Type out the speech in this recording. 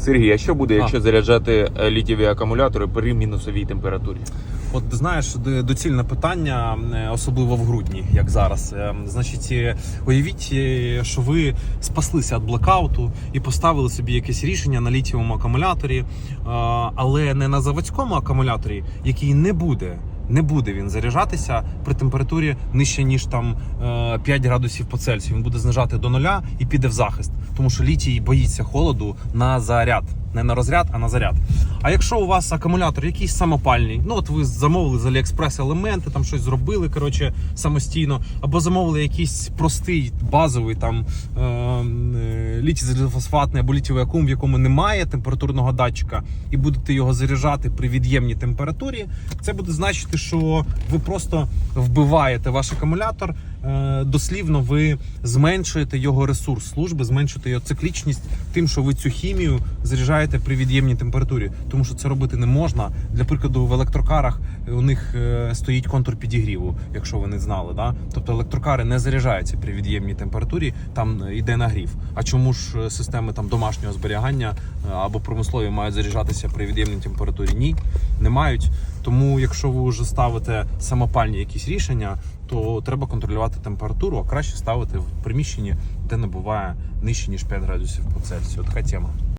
Сергій, а що буде, якщо заряджати е, літієві акумулятори при мінусовій температурі? От знаєш, доцільне питання, е, особливо в грудні, як зараз. Е, Значить, е, уявіть, що ви спаслися від блекауту і поставили собі якесь рішення на літієвому акумуляторі, але не на заводському акумуляторі, який не буде. Не буде він заряджатися при температурі нижче ніж там е, 5 градусів по Цельсію. Він буде знижати до нуля і піде в захист, тому що літій боїться холоду на заряд, не на розряд, а на заряд. А якщо у вас акумулятор якийсь самопальний, ну от ви замовили з Aliexpress елементи, там щось зробили коротше самостійно, або замовили якийсь простий базовий там е, е, літій залізофосфатний або літієвий акум, в якому немає температурного датчика, і будете його заряджати при від'ємній температурі, це буде значити, що ви просто вбиваєте ваш акумулятор. Е, Дослівно ви зменшуєте його ресурс служби, зменшуєте його циклічність тим, що ви цю хімію заряджаєте при від'ємній температурі, тому що це робити не можна. Для прикладу, в електрокарах у них е, стоїть контур підігріву, якщо ви не знали. Да? Тобто електрокари не заряджаються при від'ємній температурі, там е, йде нагрів. А чому ж е, системи там домашнього зберігання е, або промислові мають заряджатися при від'ємній температурі? Ні, не мають. Тому, якщо ви вже ставите самопальні якісь рішення, то треба контролювати температуру, а краще ставити в приміщенні, де не буває нижче ніж 5 градусів по Цельсію. Така тема.